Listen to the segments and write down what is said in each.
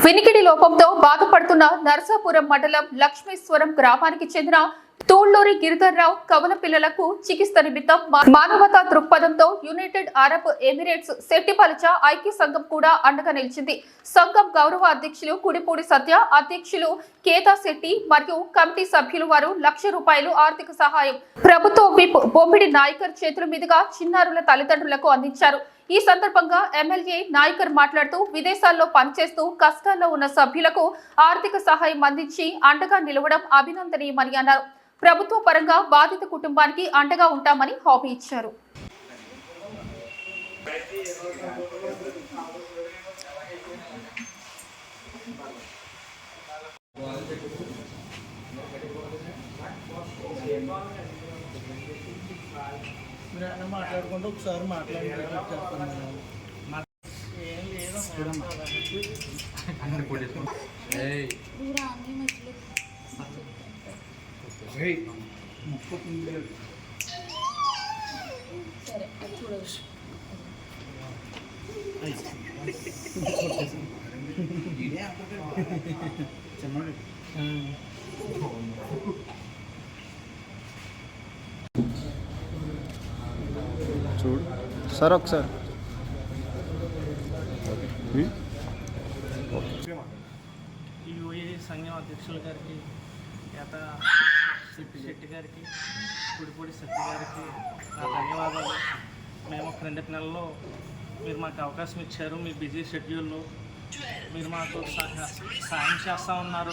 వినికిడి లోపంతో బాధపడుతున్న నరసాపురం మండలం లక్ష్మీశ్వరం గ్రామానికి చెందిన తూళ్ళూరి గిరిధర్రావు కవల పిల్లలకు చికిత్స నిమిత్తం మానవతా దృక్పథంతో యునైటెడ్ అరబ్ ఎమిరేట్స్ శెట్టిపలచ ఐక్య సంఘం కూడా అండగా నిలిచింది. సంఘం గౌరవ అధ్యక్షులు కుడిపూడి సత్య అధ్యక్షులు కేతా శెట్టి మరియు కమిటీ సభ్యులు వారు లక్ష రూపాయలు ఆర్థిక సహాయం. ప్రభుత్వ విప్ బొమ్మిడి నాయకర్ చేతుల మీదుగా చిన్నారుల తల్లిదండ్రులకు అందించారు. ఈ సందర్భంగా ఎమ్మెల్యే నాయకర్ మాట్లాడుతూ విదేశాల్లో పనిచేస్తూ కష్టాల్లో ఉన్న సభ్యులకు ఆర్థిక సహాయం అందించి అండగా నిలవడం అభినందనీయమని అన్నారు. ప్రభుత్వ పరంగా బాధిత కుటుంబానికి అండగా ఉంటామని హామీ ఇచ్చారు. మాట్లాడుకుంటూ ఒకసారి మాట్లాడి చెప్తాను నేను ఏం లేదమ్మా చూడు సార్ ఒకసారి ఈ యూఏ సంఘం అధ్యక్షుల గారికి గత శెట్టి గారికి పుడిపూడి శెట్టి గారికి నా ధన్యవాదాలు. మేము ఒక రెండు నెలల్లో మీరు మాకు అవకాశం ఇచ్చారు మీ బిజీ షెడ్యూల్లో మీరు మాకు సాయం చేస్తూ ఉన్నారు.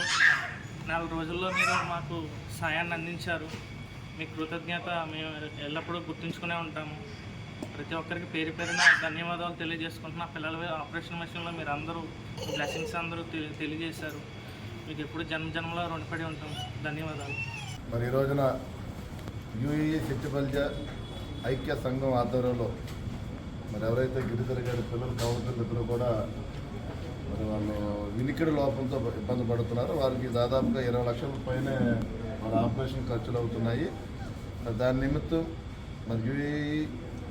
నాలుగు రోజుల్లో మీరు మాకు సాయాన్ని అందించారు. మీ కృతజ్ఞత మేము ఎల్లప్పుడూ గుర్తుంచుకునే ఉంటాము. ప్రతి ఒక్కరికి పేరు పేరున ధన్యవాదాలు తెలియజేసుకుంటున్నా. పిల్లల ఆపరేషన్ విషయంలో మీరు అందరూ బ్లెస్సింగ్స్ అందరూ తెలి- తెలియజేశారు. మీకు ఎప్పుడు జన్మ జన్మలో రుణపడి ఉంటాం. ధన్యవాదాలు. మరి ఈ రోజున యూఈ సిట్టిపల్జ ఐక్య సంఘం ఆధ్వర్యంలో మరి ఎవరైతే గిరిధర్ గారి పిల్లలు కావాల్సిన ఇద్దరు కూడా మరి వాళ్ళు వినికిడి లోపంతో ఇబ్బంది పడుతున్నారు. వారికి దాదాపుగా ఇరవై లక్షల పైనే వాళ్ళ ఆపరేషన్ ఖర్చులు అవుతున్నాయి. దాని నిమిత్తం మరి యూఏఈ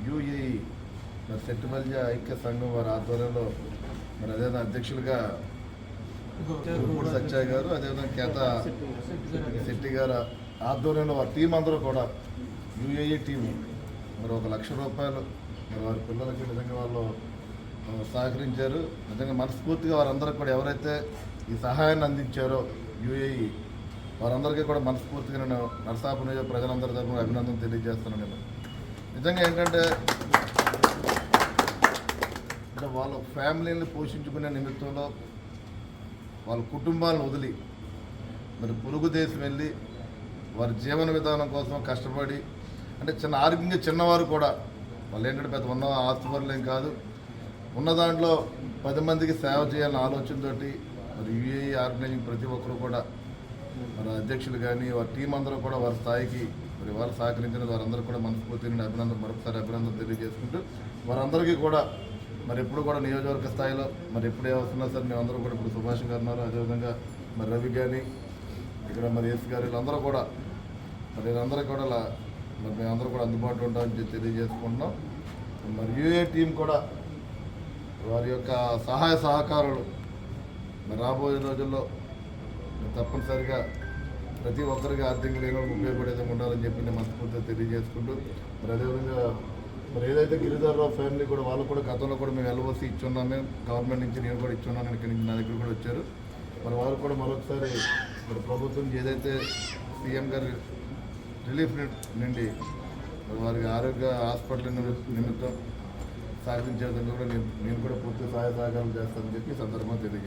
యూఏఈ మరి సెట్టిపల్జ ఐక్య సంఘం వారి ఆధ్వర్యంలో మరి అదే అధ్యక్షులుగా సత్య గారు అదేవిధంగా కేత శెట్టి గారు ఆధ్వర్యంలో వారి టీం అందరూ కూడా యూఏఈ టీం మరి ఒక లక్ష రూపాయలు మరి వారి పిల్లలకి నిజంగా వాళ్ళు సహకరించారు. నిజంగా మనస్ఫూర్తిగా వారందరూ కూడా ఎవరైతే ఈ సహాయాన్ని అందించారో యూఏఈ వారందరికీ కూడా మనస్ఫూర్తిగా నేను నరసాపు నియోజక ప్రజలందరి తరఫున అభినందన తెలియజేస్తున్నాను నేను. నిజంగా ఏంటంటే అంటే వాళ్ళ ఫ్యామిలీని పోషించుకునే నిమిత్తంలో వాళ్ళ కుటుంబాలను వదిలి మరి పొరుగు దేశం వెళ్ళి వారి జీవన విధానం కోసం కష్టపడి అంటే చిన్న ఆరోగ్యంగా చిన్నవారు కూడా వాళ్ళు ఏంటంటే పెద్ద ఉన్న ఆస్తుపరులు ఏం కాదు. ఉన్న దాంట్లో పది మందికి సేవ చేయాలన్న ఆలోచనతోటి మరి యూఏఈ ఆర్గనైజింగ్ ప్రతి ఒక్కరు కూడా మన అధ్యక్షులు కానీ వారి టీం అందరూ కూడా వారి స్థాయికి మరి వారు సహకరించిన వారందరూ కూడా మనస్ఫూర్తి నుండి అభినందన మరొకసారి అభినందన తెలియజేసుకుంటూ వారందరికీ కూడా మరి ఎప్పుడు కూడా నియోజకవర్గ స్థాయిలో మరి ఎప్పుడు వస్తున్నా సరే మేమందరూ కూడా ఇప్పుడు సుభాష్ గారు ఉన్నారు. అదేవిధంగా మరి రవి కానీ ఇక్కడ మరి ఎస్ గారు వీళ్ళందరూ కూడా మరి అందరూ కూడా మరి మేమందరూ కూడా అందుబాటులో ఉంటామని చెప్పి తెలియజేసుకుంటున్నాం. మరి యూఏ టీం కూడా వారి యొక్క సహాయ సహకారాలు మరి రాబోయే రోజుల్లో తప్పనిసరిగా ప్రతి ఒక్కరికి ఆర్థిక లేని ఉపయోగపడే విధంగా ఉండాలని చెప్పి నేను మనస్ఫూర్తిగా తెలియజేసుకుంటూ మరి అదేవిధంగా మరి ఏదైతే గిరిధర్రావు ఫ్యామిలీ కూడా వాళ్ళు కూడా గతంలో కూడా మేము ఎల్ఓసి ఇచ్చున్నామే గవర్నమెంట్ నుంచి నేను కూడా ఇచ్చున్నాను ఇక్కడ నుంచి నా దగ్గర కూడా వచ్చారు. మరి వారు కూడా మరొకసారి మరి ప్రభుత్వం ఏదైతే సీఎం గారి రిలీఫ్ నుండి వారికి ఆరోగ్య హాస్పిటల్ నిమిత్తం సాధించేందుకు కూడా నేను నేను కూడా పూర్తి సహాయ సహకారం చేస్తానని చెప్పి సందర్భంగా తెలియజేస్తాను